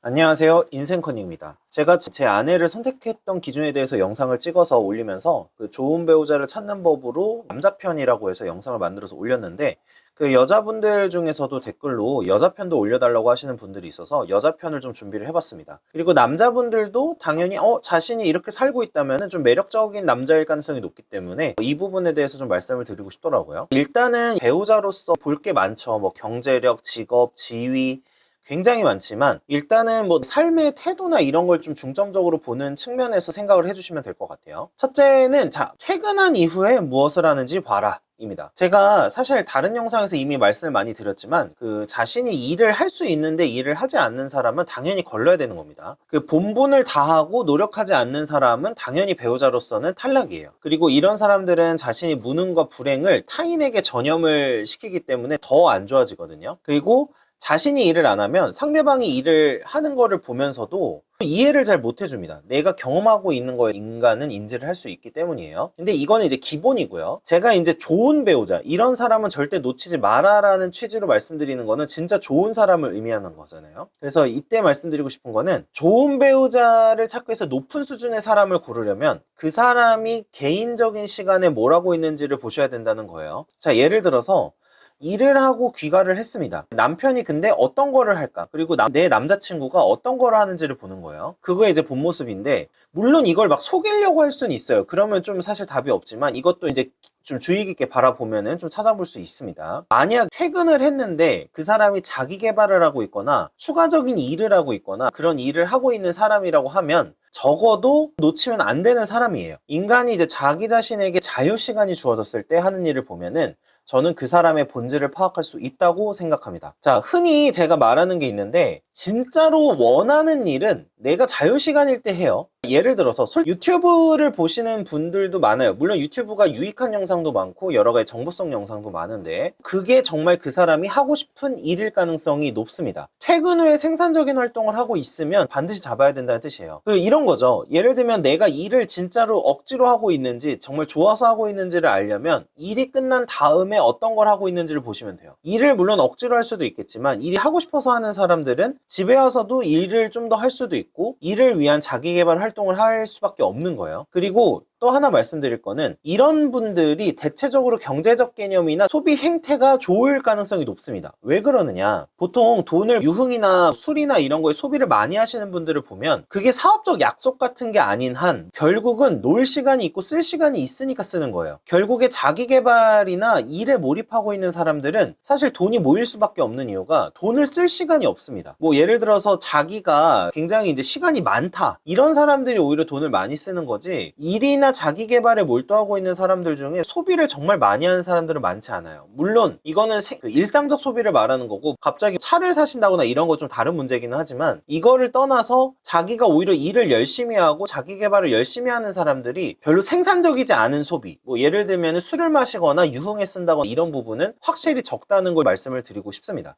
안녕하세요. 인생커닝입니다. 제가 제 아내를 선택했던 기준에 대해서 영상을 찍어서 올리면서 그 좋은 배우자를 찾는 법으로 남자편이라고 해서 영상을 만들어서 올렸는데 그 여자분들 중에서도 댓글로 여자편도 올려달라고 하시는 분들이 있어서 여자편을 좀 준비를 해봤습니다. 그리고 남자분들도 당연히 어 자신이 이렇게 살고 있다면 좀 매력적인 남자일 가능성이 높기 때문에 이 부분에 대해서 좀 말씀을 드리고 싶더라고요. 일단은 배우자로서 볼 게 많죠. 뭐 경제력, 직업, 지위 굉장히 많지만 일단은 뭐 삶의 태도나 이런 걸 좀 중점적으로 보는 측면에서 생각을 해주시면 될 것 같아요. 첫째는 자 퇴근한 이후에 무엇을 하는지 봐라. 입니다. 제가 사실 다른 영상에서 이미 말씀을 많이 드렸지만 그 자신이 일을 할 수 있는데 일을 하지 않는 사람은 당연히 걸러야 되는 겁니다. 그 본분을 다하고 노력하지 않는 사람은 당연히 배우자로서는 탈락이에요. 그리고 이런 사람들은 자신이 무능과 불행을 타인에게 전염을 시키기 때문에 더 안 좋아지거든요. 그리고 자신이 일을 안 하면 상대방이 일을 하는 거를 보면서도 이해를 잘 못 해줍니다. 내가 경험하고 있는 거에 인간은 인지를 할 수 있기 때문이에요. 근데 이거는 이제 기본이고요. 제가 이제 좋은 배우자, 이런 사람은 절대 놓치지 마라라는 취지로 말씀드리는 거는 진짜 좋은 사람을 의미하는 거잖아요. 그래서 이때 말씀드리고 싶은 거는 좋은 배우자를 찾고 해서 높은 수준의 사람을 고르려면 그 사람이 개인적인 시간에 뭘 하고 있는지를 보셔야 된다는 거예요. 자, 예를 들어서 일을 하고 귀가를 했습니다. 남편이 근데 어떤 거를 할까? 그리고 남- 내 남자친구가 어떤 거를 하는지를 보는 거예요. 그거의 이제 본 모습인데, 물론 이걸 막 속이려고 할 수는 있어요. 그러면 좀 사실 답이 없지만, 이것도 이제 좀 주의 깊게 바라보면은 좀 찾아볼 수 있습니다. 만약 퇴근을 했는데 그 사람이 자기 개발을 하고 있거나 추가적인 일을 하고 있거나 그런 일을 하고 있는 사람이라고 하면 적어도 놓치면 안 되는 사람이에요. 인간이 이제 자기 자신에게 자유 시간이 주어졌을 때 하는 일을 보면은 저는 그 사람의 본질을 파악할 수 있다고 생각합니다. 자, 흔히 제가 말하는 게 있는데, 진짜로 원하는 일은 내가 자유 시간일 때 해요. 예를 들어서 솔- 유튜브를 보시는 분들도 많아요. 물론 유튜브가 유익한 영상도 많고 여러 가지 정보성 영상도 많은데 그게 정말 그 사람이 하고 싶은 일일 가능성이 높습니다. 퇴근 후에 생산적인 활동을 하고 있으면 반드시 잡아야 된다는 뜻이에요. 그 이런 거죠. 예를 들면 내가 일을 진짜로 억지로 하고 있는지 정말 좋아서 하고 있는지를 알려면 일이 끝난 다음에 어떤 걸 하고 있는지를 보시면 돼요. 일을 물론 억지로 할 수도 있겠지만 일이 하고 싶어서 하는 사람들은 집에 와서도 일을 좀 더 할 수도 있고 일을 위한 자기 개발 활동 을 할 수밖에 없는 거예요. 그리고 또 하나 말씀드릴 거는 이런 분들이 대체적으로 경제적 개념이나 소비 행태가 좋을 가능성이 높습니다. 왜 그러느냐? 보통 돈을 유흥이나 술이나 이런 거에 소비를 많이 하시는 분들을 보면 그게 사업적 약속 같은 게 아닌 한 결국은 놀 시간이 있고 쓸 시간이 있으니까 쓰는 거예요. 결국에 자기 개발이나 일에 몰입하고 있는 사람들은 사실 돈이 모일 수밖에 없는 이유가 돈을 쓸 시간이 없습니다. 뭐 예를 들어서 자기가 굉장히 이제 시간이 많다. 이런 사람들이 오히려 돈을 많이 쓰는 거지 일이나 자기 개발에 몰두하고 있는 사람들 중에 소비를 정말 많이 하는 사람들은 많지 않아요. 물론 이거는 세- 그 일상적 소비를 말하는 거고 갑자기 차를 사신다거나 이런 거 좀 다른 문제기는 하지만 이거를 떠나서 자기가 오히려 일을 열심히 하고 자기 개발을 열심히 하는 사람들이 별로 생산적이지 않은 소비 뭐 예를 들면 술을 마시거나 유흥에 쓴다거나 이런 부분은 확실히 적다는 걸 말씀을 드리고 싶습니다.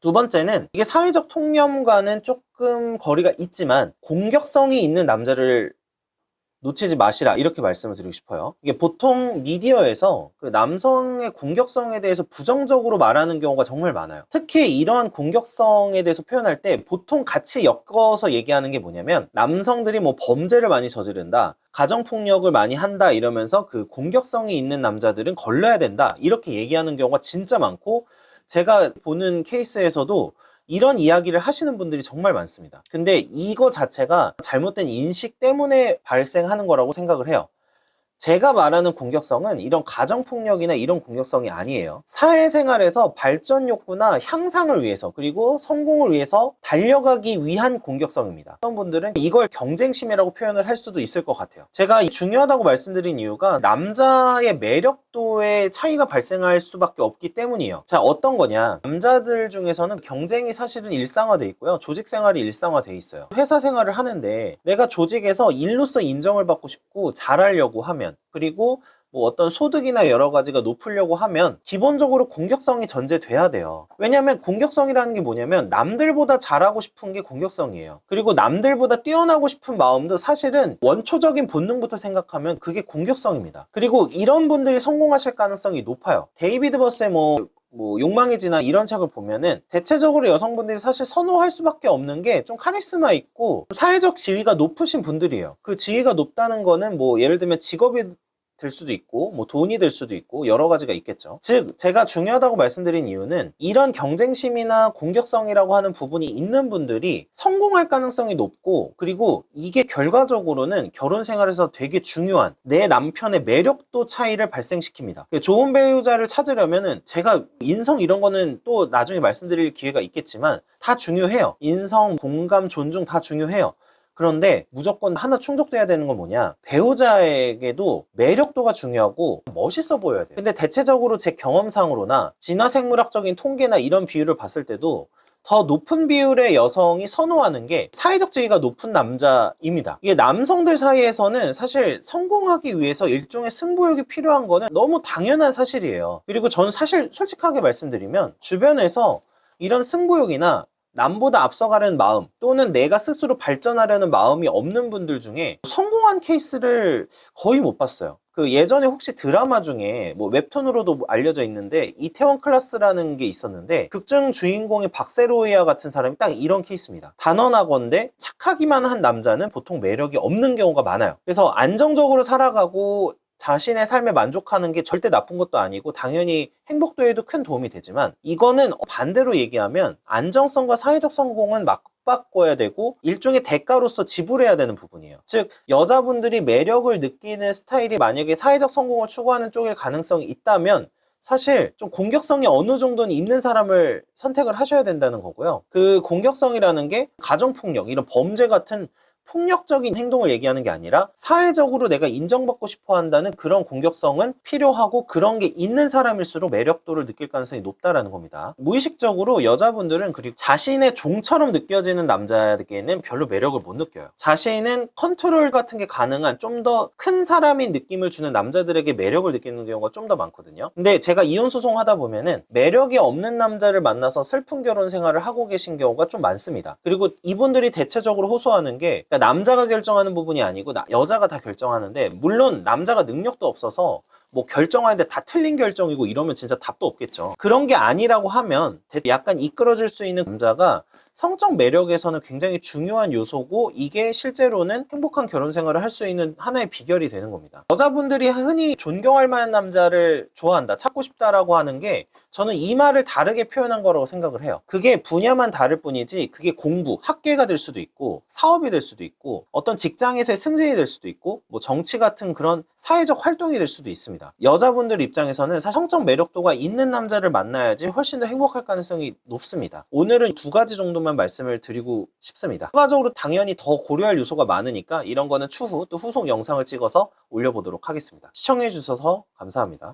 두 번째는 이게 사회적 통념과는 조금 거리가 있지만 공격성이 있는 남자를 놓치지 마시라 이렇게 말씀을 드리고 싶어요. 이게 보통 미디어에서 그 남성의 공격성에 대해서 부정적으로 말하는 경우가 정말 많아요. 특히 이러한 공격성에 대해서 표현할 때 보통 같이 엮어서 얘기하는 게 뭐냐면 남성들이 뭐 범죄를 많이 저지른다. 가정폭력을 많이 한다 이러면서 그 공격성이 있는 남자들은 걸러야 된다 이렇게 얘기하는 경우가 진짜 많고 제가 보는 케이스에서도 이런 이야기를 하시는 분들이 정말 많습니다. 근데 이거 자체가 잘못된 인식 때문에 발생하는 거라고 생각을 해요. 제가 말하는 공격성은 이런 가정폭력이나 이런 공격성이 아니에요. 사회생활에서 발전 욕구나 향상을 위해서 그리고 성공을 위해서 달려가기 위한 공격성입니다. 어떤 분들은 이걸 경쟁심이라고 표현을 할 수도 있을 것 같아요. 제가 이 중요하다고 말씀드린 이유가 남자의 매력 도에 차이가 발생할 수밖에 없기 때문이에요. 자, 어떤 거냐? 남자들 중에서는 경쟁이 사실은 일상화돼 있고요. 조직 생활이 일상화돼 있어요. 회사 생활을 하는데 내가 조직에서 일로서 인정을 받고 싶고 잘하려고 하면 그리고 뭐 어떤 소득이나 여러 가지가 높으려고 하면 기본적으로 공격성이 전제돼야 돼요. 왜냐하면 공격성이라는 게 뭐냐면 남들보다 잘하고 싶은 게 공격성이에요. 그리고 남들보다 뛰어나고 싶은 마음도 사실은 원초적인 본능부터 생각하면 그게 공격성입니다. 그리고 이런 분들이 성공하실 가능성이 높아요. 데이비드 버스의 뭐뭐 욕망의 진화 이런 책을 보면은 대체적으로 여성분들이 사실 선호할 수밖에 없는 게 좀 카리스마 있고 사회적 지위가 높으신 분들이에요. 그 지위가 높다는 거는 뭐 예를 들면 직업이 될 수도 있고 뭐 돈이 될 수도 있고 여러 가지가 있겠죠. 즉 제가 중요하다고 말씀드린 이유는 이런 경쟁심이나 공격성이라고 하는 부분이 있는 분들이 성공할 가능성이 높고 그리고 이게 결과적으로는 결혼 생활에서 되게 중요한 내 남편의 매력도 차이를 발생시킵니다. 그 좋은 배우자를 찾으려면은 제가 인성 이런 거는 또 나중에 말씀드릴 기회가 있겠지만 다 중요해요. 인성, 공감, 존중 다 중요해요. 그런데 무조건 하나 충족돼야 되는 건 뭐냐? 배우자에게도 매력도가 중요하고 멋있어 보여야 돼요. 근데 대체적으로 제 경험상으로나 진화생물학적인 통계나 이런 비율을 봤을 때도 더 높은 비율의 여성이 선호하는 게 사회적 지위가 높은 남자입니다. 이게 남성들 사이에서는 사실 성공하기 위해서 일종의 승부욕이 필요한 거는 너무 당연한 사실이에요. 그리고 저는 사실 솔직하게 말씀드리면 주변에서 이런 승부욕이나 남보다 앞서가려는 마음 또는 내가 스스로 발전하려는 마음이 없는 분들 중에 성공한 케이스를 거의 못 봤어요. 그 예전에 혹시 드라마 중에 뭐 웹툰으로도 알려져 있는데 이태원 클라스라는 게 있었는데 극중 주인공의 박세로이아 같은 사람이 딱 이런 케이스입니다. 단언하건대 착하기만 한 남자는 보통 매력이 없는 경우가 많아요. 그래서 안정적으로 살아가고 자신의 삶에 만족하는 게 절대 나쁜 것도 아니고 당연히 행복도에도 큰 도움이 되지만 이거는 반대로 얘기하면 안정성과 사회적 성공은 맞바꿔야 되고 일종의 대가로서 지불해야 되는 부분이에요. 즉 여자분들이 매력을 느끼는 스타일이 만약에 사회적 성공을 추구하는 쪽일 가능성이 있다면 사실 좀 공격성이 어느 정도는 있는 사람을 선택을 하셔야 된다는 거고요. 그 공격성이라는 게 가정폭력, 이런 범죄 같은 폭력적인 행동을 얘기하는 게 아니라 사회적으로 내가 인정받고 싶어 한다는 그런 공격성은 필요하고 그런 게 있는 사람일수록 매력도를 느낄 가능성이 높다라는 겁니다. 무의식적으로 여자분들은 그리고 자신의 종처럼 느껴지는 남자에게는 별로 매력을 못 느껴요. 자신은 컨트롤 같은 게 가능한 좀 더 큰 사람인 느낌을 주는 남자들에게 매력을 느끼는 경우가 좀 더 많거든요. 근데 제가 이혼 소송 하다 보면은 매력이 없는 남자를 만나서 슬픈 결혼 생활을 하고 계신 경우가 좀 많습니다. 그리고 이분들이 대체적으로 호소하는 게 그러니까 남자가 결정하는 부분이 아니고 나- 여자가 다 결정하는데 물론 남자가 능력도 없어서 뭐 결정하는데 다 틀린 결정이고 이러면 진짜 답도 없겠죠. 그런 게 아니라고 하면 대- 약간 이끌어줄 수 있는 남자가 성적 매력에서는 굉장히 중요한 요소고 이게 실제로는 행복한 결혼 생활을 할 수 있는 하나의 비결이 되는 겁니다. 여자분들이 흔히 존경할 만한 남자를 좋아한다, 찾고 싶다라고 하는 게 저는 이 말을 다르게 표현한 거라고 생각을 해요. 그게 분야만 다를 뿐이지 그게 공부, 학계가 될 수도 있고 사업이 될 수도 있고 어떤 직장에서의 승진이 될 수도 있고 뭐 정치 같은 그런 사회적 활동이 될 수도 있습니다. 여자분들 입장에서는 성적 매력도가 있는 남자를 만나야지 훨씬 더 행복할 가능성이 높습니다. 오늘은 두 가지 정도만 말씀을 드리고 싶습니다. 추가적으로 당연히 더 고려할 요소가 많으니까 이런 거는 추후 또 후속 영상을 찍어서 올려보도록 하겠습니다. 시청해 주셔서 감사합니다.